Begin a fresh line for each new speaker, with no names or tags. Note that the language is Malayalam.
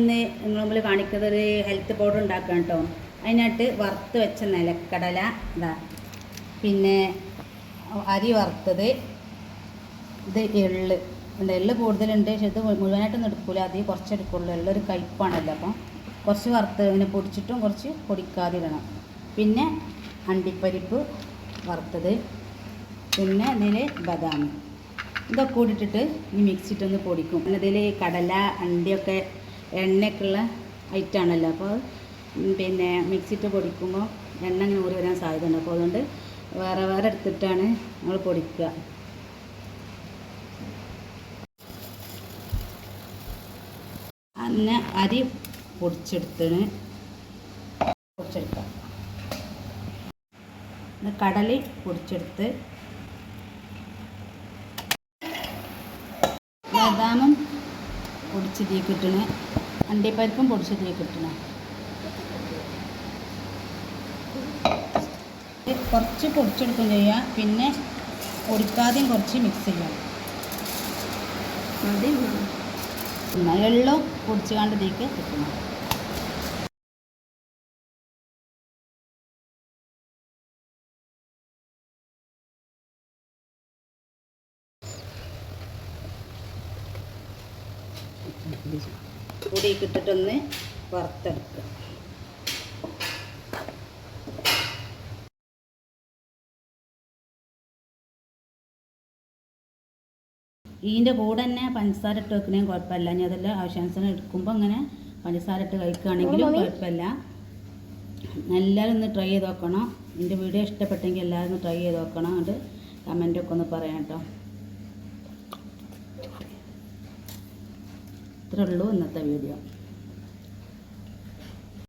ഇന്ന് നിങ്ങൾ മുമ്പിൽ കാണിക്കുന്നത് ഒരു ഹെൽത്ത് പൗഡർ ഉണ്ടാക്കുക കേട്ടോ അതിനായിട്ട് വറുത്ത് വെച്ച നിലക്കടല ഇതാ. പിന്നെ അരി വറുത്തത് ഇത് എള്ള്. ഉണ്ട് എള്ള് കൂടുതലുണ്ട് പക്ഷെ ഇത് മുഴുവനായിട്ടൊന്നും എടുക്കില്ല അത് കുറച്ച് എടുക്കുള്ളൂ. എള്ളൊരു കയ്പ്പാണല്ലോ അപ്പം. കുറച്ച് വറുത്ത് ഇങ്ങനെ പൊടിച്ചിട്ടും കുറച്ച് പൊടിക്കാതെ ഇടണം. പിന്നെ അണ്ടിപ്പരിപ്പ് വറുത്തത്. പിന്നെ ഇതിൽ ബദാം. ഇതൊക്കെ കൂടിയിട്ടിട്ട് ഇനി ഈ മിക്സിയിട്ടൊന്ന് പൊടിക്കും. പിന്നെ ഇതിൽ കടല അണ്ടിയൊക്കെ എണ്ണയൊക്കെ ഉള്ള ഐറ്റാണല്ലോ അപ്പോൾ പിന്നെ മിക്സിയിട്ട് പൊടിക്കുമ്പോൾ എണ്ണ ഇങ്ങനെ ഊറി വരാൻ സാധ്യതയുണ്ട്. അപ്പോൾ അതുകൊണ്ട് വേറെ വേറെ എടുത്തിട്ടാണ് നമ്മൾ പൊടിക്കുക. അന്ന് അരി പൊടിച്ചെടുത്തിന് പൊടിച്ചെടുക്കാം കടലി പൊടിച്ചെടുത്ത് ബദാമും പൊടിച്ച് തീ കിട്ടണ് അണ്ടിപ്പരിപ്പും പൊടിച്ചതിലേക്ക് ഇട്ടണം കുറച്ച് പൊടിച്ചെടുക്കും ചെയ്യാം പിന്നെ പൊടിക്കാതെയും കുറച്ച് മിക്സ് ചെയ്യാം പിന്നെ പൊടിച്ചു പൊടിച്ച് കിട്ടണം Thank കിട്ടണം പൊടി ഇട്ടിട്ടൊന്ന് വറുത്തെടുക്കുക. ഇതിന്റെ കൂടെ തന്നെ പഞ്ചസാര ഇട്ട് വെക്കണേയും കുഴപ്പമില്ല. ഇനി അതെല്ലാം ആവശ്യാനുസരണം എടുക്കുമ്പോൾ അങ്ങനെ പഞ്ചസാര ഇട്ട് കഴിക്കുകയാണെങ്കിലും കുഴപ്പമില്ല. എല്ലാവരും ഒന്ന് ട്രൈ ചെയ്ത് നോക്കണം. എന്റെ വീഡിയോ ഇഷ്ടപ്പെട്ടെങ്കിൽ എല്ലാവരും ഒന്ന് ട്രൈ ചെയ്ത് നോക്കണം. അത് കമന്റൊക്കെ ഒന്ന് പറയാം കേട്ടോ. ഇത്രേ ഉള്ളൂ ഇന്നത്തെ വീഡിയോ.